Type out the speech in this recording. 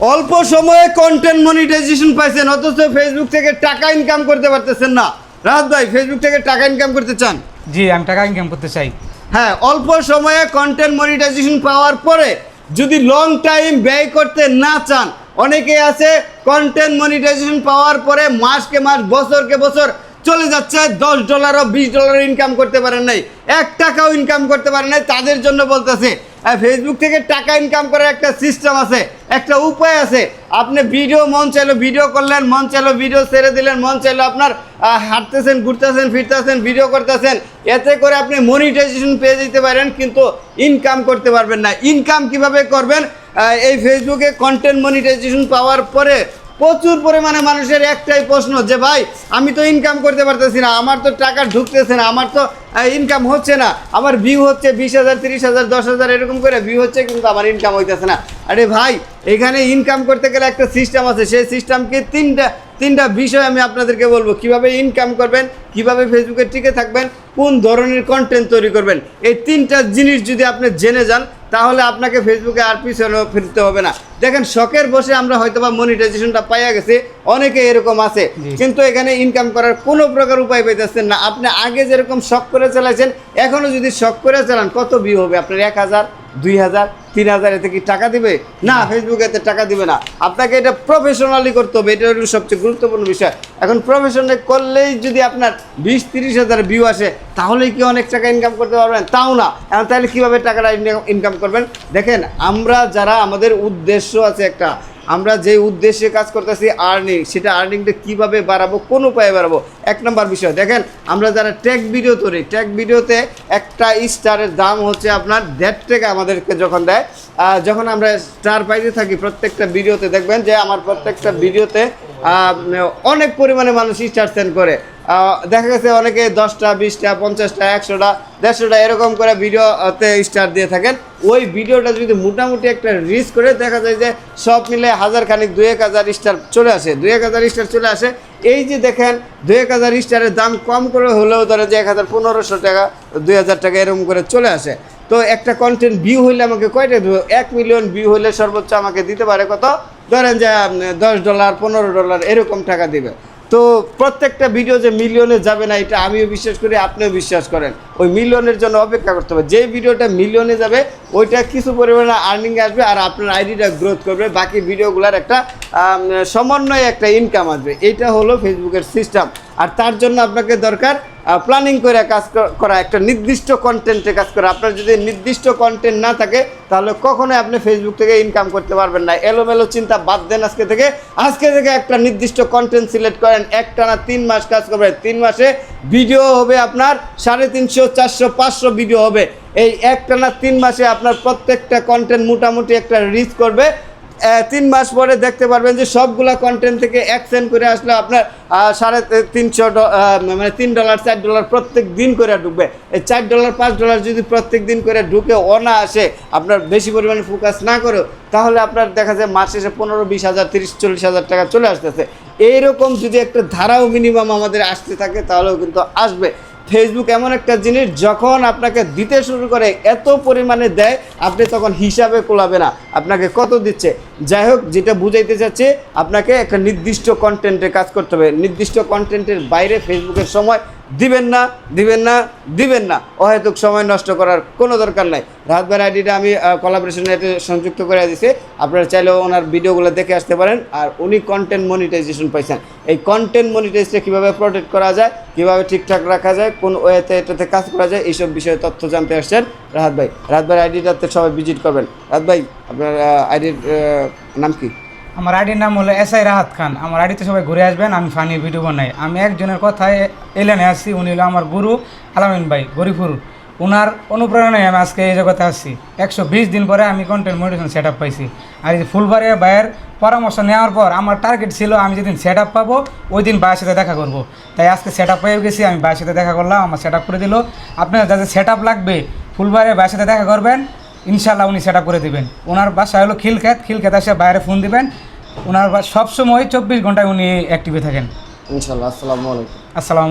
অল্প সময়ে content monetization পাইছেন অথচ ফেসবুক থেকে টাকা ইনকাম করতে পারতেছেন না। রাত ভাই ফেসবুক থেকে টাকা ইনকাম করতে চান? জি আমি টাকা ইনকাম করতে চাই। হ্যাঁ অল্প সময়ে কন্টেন্ট মনিটাইজেশন পাওয়ার পরে যদি লং টাইম ব্যয় করতে না চান অনেকে আছে কন্টেন্ট মনিটাইজেশন পাওয়ার পরে মাসকে মাস বছরকে বছর চলে যাচ্ছে দশ ডলারও বিশ ডলারও ইনকাম করতে পারেন নাই এক টাকাও ইনকাম করতে পারেন নাই তাদের জন্য বলতেছে ফেসবুক থেকে টাকা ইনকাম করার একটা সিস্টেম আছে একটা উপায় আছে। আপনি ভিডিও মন চাইলো ভিডিও করলেন, মন চাইলো ভিডিও ছেড়ে দিলেন, মন চাইলো আপনার হাঁটতেছেন, ঘুরতেছেন, ফিরতেছেন, ভিডিও করতেছেন, এতে করে আপনি মনিটাইজেশন পেয়ে যেতে পারেন, কিন্তু ইনকাম করতে পারবেন না। ইনকাম কীভাবে করবেন? এই ফেসবুকে কন্টেন্ট মনিটাইজেশন পাওয়ার পরে প্রচুর পরিমাণে মানুষের একটাই প্রশ্ন যে, ভাই, আমি তো ইনকাম করতে পারতেছি না, আমার তো টাকা ঢুকতেছে না, আমার তো ইনকাম হচ্ছে না, আমার ভিউ হচ্ছে বিশ হাজার, তিরিশ হাজার, দশ হাজার, এরকম করে ভিউ হচ্ছে কিন্তু আমার ইনকাম হইতেছে না। আরে ভাই, এখানে ইনকাম করতে গেলে একটা সিস্টেম আছে, সেই সিস্টেমকে তিনটা তিনটা বিষয় আমি আপনাদেরকে বলব। কীভাবে ইনকাম করবেন কীভাবে ফেসবুকে টিকে থাকবেন কোন ধরনের কন্টেন্ট তৈরি করবেন এই তিনটা জিনিস যদি আপনি জেনে যান তাহলে আপনাকে ফেসবুকে আর পিছনে ফিরতে হবে না। দেখেন শখের বসে আমরা হয়তো বা মনিটাইজেশনটা পাইয়া গেছি অনেকে এরকম আছে। কিন্তু এখানে ইনকাম করার কোনো প্রকার উপায় পাইতেছেন না। আপনি আগে যেরকম শখ করে চালাইছেন এখনও যদি শখ করে চালান কত ভিউ হবে? আপনার এক হাজার দুই হাজার তিন হাজার এতে কি টাকা দিবে? না ফেসবুক এতে টাকা দিবে না। আপনাকে এটা প্রফেশনালি করতে হবে এটা হলো সবচেয়ে গুরুত্বপূর্ণ বিষয়। এখন প্রফেশনালি করলেই যদি আপনার বিশ তিরিশ হাজার ভিউ আসে তাহলে কি অনেক টাকা ইনকাম করতে পারবেন? তাও না। এখন তাহলে কীভাবে টাকাটা ইনকাম করবেন? দেখেন আমরা যারা আমাদের উদ্দেশ্য আছে একটা আমরা যে উদ্দেশ্যে কাজ করতেছি আর্নিং সেটা আর্নিংটা কীভাবে বাড়াবো, কোন উপায়ে বাড়াবো? এক নম্বর বিষয়, দেখেন, আমরা যারা ট্যাগ ভিডিও তৈরি ট্যাগ ভিডিওতে একটা স্টারের দাম হচ্ছে আপনার দেড় টাকা আমাদেরকে যখন দেয় যখন আমরা স্টার পাইতে থাকি প্রত্যেকটা ভিডিওতে দেখবেন যে আমার প্রত্যেকটা ভিডিওতে অনেক পরিমাণে মানুষ স্টার সেন্ড করে। দেখা গেছে অনেকে দশটা, বিশটা, পঞ্চাশটা, একশোটা, দেড়শোটা এরকম করে ভিডিওতে স্টার দিয়ে থাকেন। ওই ভিডিওটা যদি মোটামুটি একটা রিচ করে, দেখা যায় যে সব মিলে হাজার খানিক দুই এক হাজার স্টার চলে আসে দুই এক হাজার স্টার চলে আসে। এই যে দেখেন দুই এক হাজার স্টারের দাম কম করে হলেও ধরে যে এক হাজার পনেরোশো টাকা, দুই হাজার টাকা এরকম করে চলে আসে। তো একটা কন্টেন্ট ভিউ হইলে আমাকে কয়টা এক মিলিয়ন ভিউ হইলে সর্বোচ্চ আমাকে দিতে পারে কত? ধরেন যে দশ ডলার পনেরো ডলার এরকম টাকা দিবে। তো প্রত্যেকটা ভিডিও যে মিলিয়নে যাবে না, এটা আমিও বিশ্বাস করি, আপনিও বিশ্বাস করেন। ওই মিলিয়নের জন্য অপেক্ষা করতে হবে। যে ভিডিওটা মিলিয়নে যাবে, ওইটা কিছু পরিমাণে আর্নিং আসবে আর আপনার আইডিটা গ্রোথ করবে। বাকি ভিডিওগুলোর একটা সমন্বয়ে একটা ইনকাম আসবে। এটা হলো ফেসবুকের সিস্টেম আর তার জন্য আপনাকে দরকার প্ল্যানিং করে কাজ করা, একটা নির্দিষ্ট কন্টেন্টে কাজ করা। আপনার যদি নির্দিষ্ট কন্টেন্ট না থাকে, তাহলে কখনোই আপনি ফেসবুক থেকে ইনকাম করতে পারবেন না। এলোমেলো চিন্তা বাদ দেন আজকে থেকে। আজকে থেকে একটা নির্দিষ্ট কন্টেন্ট সিলেক্ট করেন। একটা না তিন মাস কাজ করবেন তিন মাসে ভিডিও হবে আপনার সাড়ে তিনশো, চারশো, পাঁচশো ভিডিও হবে। এই একটা না তিন মাসে আপনার প্রত্যেকটা কন্টেন্ট মোটামুটি একটা রিচ করবে। তিন মাস পরে দেখতে পারবেন যে সবগুলা কন্টেন্ট থেকে এক সেন্ট করে আসলে আপনার সাড়ে তিনশো মানে তিন ডলার চার ডলার প্রত্যেক দিন করে ঢুকবে। এই চার ডলার পাঁচ ডলার যদি প্রত্যেক দিন করে ঢুকে অনা আসে, আপনার বেশি পরিমাণে ফোকাস না করে তাহলে আপনার দেখা যায় মাস শেষে পনেরো, বিশ হাজার, তিরিশ, চল্লিশ হাজার টাকা চলে আসতেছে। এইরকম যদি একটা ধারাও মিনিমাম আমাদের আসতে থাকে, তাহলেও কিন্তু আসবে। ফেসবুক এমন একটা জিনিস, যখন আপনাকে দিতে শুরু করে, এত পরিমাণে দেয়, আপনি তখন হিসাবে কোলাবে না। আপনাকে কত দিচ্ছে? যাই হোক, যেটা বুঝাইতে চাচ্ছি, আপনাকে একটা নির্দিষ্ট কন্টেন্টে কাজ করতে হবে। নির্দিষ্ট কন্টেন্টের বাইরে ফেসবুকের সময় দিবেন না দিবেন না দিবেন না। অহেতুক সময় নষ্ট করার কোনো দরকার নাই। রাতবার আইডিটা আমি কলাবরেশনে এতে সংযুক্ত করে দিছি। আপনারা চাইলেও ওনার ভিডিওগুলো দেখে আসতে পারেন। আর উনি কন্টেন্ট মনিটাইজেশন পাইছেন। এই কন্টেন্ট মনিটাইজটা কীভাবে প্রোটেক্ট করা যায়, কীভাবে ঠিকঠাক রাখা যায়, কোন ওয়েতে এটাতে কাজ করা যায়, এইসব বিষয়ে তথ্য জানতে আসছেন রাহাত ভাই। রাহাত ভাই আইডিটাতে সবাই ভিজিট করবেন। রাহাত ভাই, আপনার আইডির নাম কি? আমার আইডির নাম হলো এস আই রাহাত খান। আমার আইডিতে সবাই ঘুরে আসবেন, আমি ফানি ভিডিও বানাই। আমি একজনের কথায় এলেনে আসছি উনি হলো আমার গুরু আলামিন ভাই গরিপুর ওনার অনুপ্রেরণায় আমি আজকে এই জগতে আসছি একশো বিশ দিন পরে আমি কন্টেন্ট মোটিভেশন সেট আপ পাইছি। আর এই ফুলবাড়িয়া ভাইয়ের পরামর্শ নেওয়ার পর আমার টার্গেট ছিল, আমি যেদিন সেট আপ পাবো ওই দিন ভাইয়ের সাথে দেখা করব। তাই আজকে সেট আপ পেয়ে গেছি, আমি ভাইয়ের সাথে দেখা করলাম, আমার সেট আপ করে দিল। আপনার যাদের সেট আপ লাগবে, ফুলবাড়িয়া ভাইয়ের সাথে দেখা করবেন। ইনশাল্লাহ উনি সেটা করে দিবেন। ওনার বাসা হলো খিলখ্যাত খিলখ্যাত এসে বাইরে ফোন দিবেন। ওনার সবসময় চব্বিশ ঘন্টায় উনি অ্যাক্টিভে থাকেন। ইনশাল্লাহ আসসালামু আলাইকুম। আসসালাম